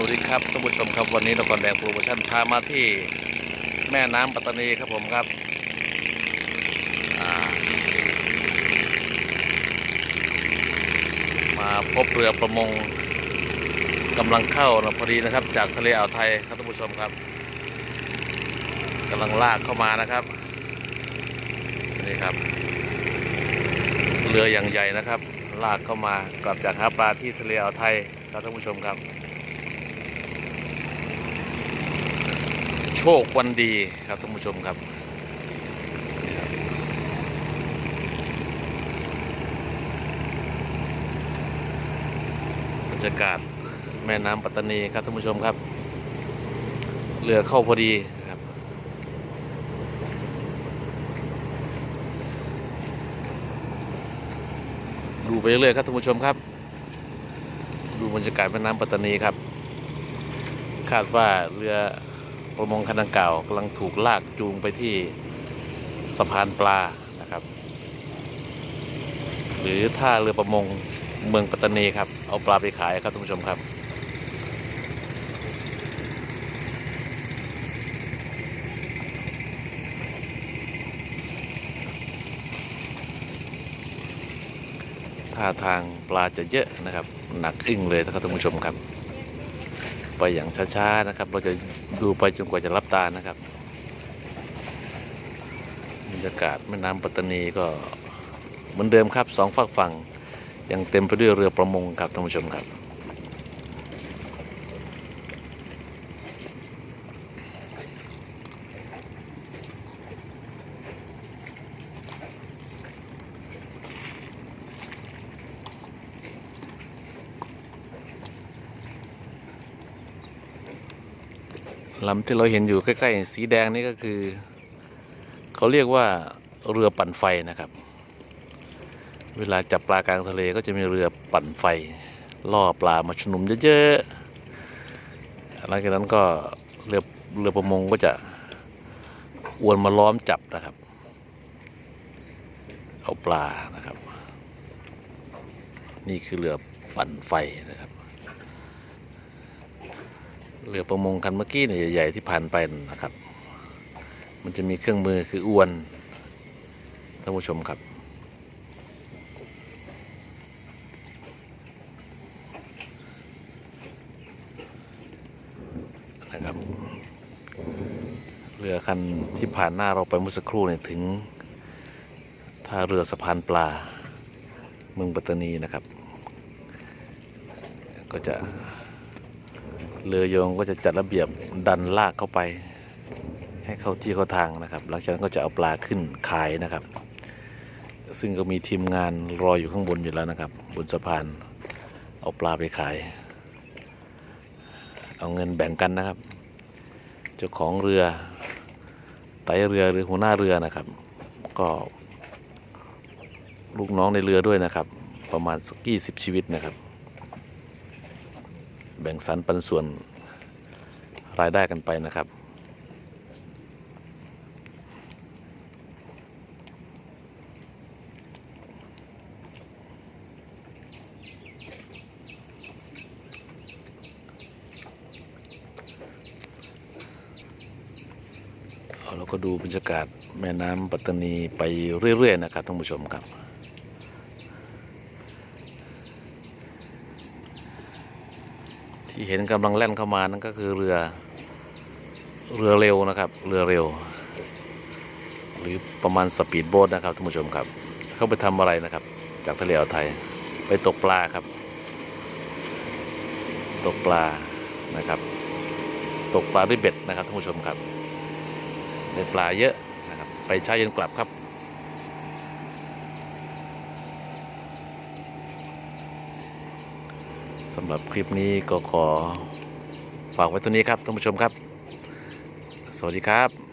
สวัสดีครับท่านผู้ชมครับวันนี้นครแดงโปรโมชั่นพามาที่แม่น้ำปัตตานีครับผมครับามาพบเรือประมงกำลังเข้านะพอดีนะครับ จากทะเลอ่าวไทยครับท่านผู้ชมครับกำลังลากเข้ามานะครับนี่ครับ เรืออย่างใหญ่นะครับ ลากเข้ามากลับจากหาปลาที่ทะเลอ่าวไทยครับท่านผู้ชมครับ โชควันดีครับท่านผู้ชมครับบบรรยากาศแม่น้ำปัตตานีครับท่านผู้ชมครับ เรือเข้าพอดีครับดูไปเรื่อยๆครับท่านผู้ชมครับ ดูบรรยากาศแม่น้ำปัตตานีครับ คาดว่าเรือ ประมงคันดังกล่าวกำลังถูกลากจูงไปที่สะพานปลานะครับ หรือท่าเรือประมงเมืองปัตตานีครับ เอาปลาไปขายครับท่านผู้ชมครับท่าทางปลาจะเยอะนะครับ หนักอึ้งเลยนะครับท่านผู้ชมครับ ไปอย่างช้าๆนะครับ เราจะดูไปจนกว่าจะรับตานะครับบรรยากาศแม่น้ำปัตตานีก็เหมือนเดิมครับสองฝากฝั่งยังเต็มไปด้วยเรือประมงครับท่านผู้ชมครับ ลำที่เราเห็นอยู่ใกล้ๆ สีแดงนี่ก็คือ เขาเรียกว่าเรือปั่นไฟนะครับ เวลาจับปลากลางทะเลก็จะมีเรือปั่นไฟ ล่อปลามาชุมนุมเยอะๆหลังจากนั้นก็เรือเรือประมงก็จะอวนมาล้อมจับนะครับ เอาปลานะครับ นี่คือเรือปั่นไฟนะครับ เรือประมงคันเมื่อกี้เนี่ยใหญ่ๆที่ผ่านไปนะครับ มันจะมีเครื่องมือคืออวนท่านผู้ชมครับ นะครับ เรือคันที่ผ่านหน้าเราไปเมื่อสักครู่เนี่ยถึงท่าเรือสะพานปลา เมืองปัตตานีนะครับ ก็จะ เรือโยงก็จะจัดระเบียบดันลากเข้าไป ให้เข้าที่เข้าทางนะครับ หลังจากนั้นก็จะเอาปลาขึ้นขายนะครับ ซึ่งก็มีทีมงานรออยู่ข้างบนอยู่แล้วนะครับ บนสะพานเอาปลาไปขาย เอาเงินแบ่งกันนะครับ เจ้าของเรือไตเรือหรือหัวหน้าเรือนะครับ ก็ลูกน้องในเรือด้วยนะครับ ประมาณสักยี่สิบชีวิตนะครับ แบ่งสรรปันส่วนรายได้กันไปนะครับ เราก็ดูบรรยากาศแม่น้ำปัตตานีไปเรื่อย ๆ นะครับท่านผู้ชมครับ ที่เห็นกำลังแล่นเข้ามานั่นก็คือเรือ เรือเร็วนะครับ เรือเร็ว หรือประมาณสปีดโบ๊ทนะครับท่านผู้ชมครับ เข้าไปทำอะไรนะครับ จากทะเลอ่าวไทยไปตกปลาครับ ตกปลานะครับ ตกปลาด้วยเบ็ดนะครับท่านผู้ชมครับได้ปลาเยอะนะครับ ไปเช้าเย็นกลับครับ สำหรับคลิปนี้ก็ขอฝากไว้ตรงนี้ครับท่านผู้ชมครับ สวัสดีครับ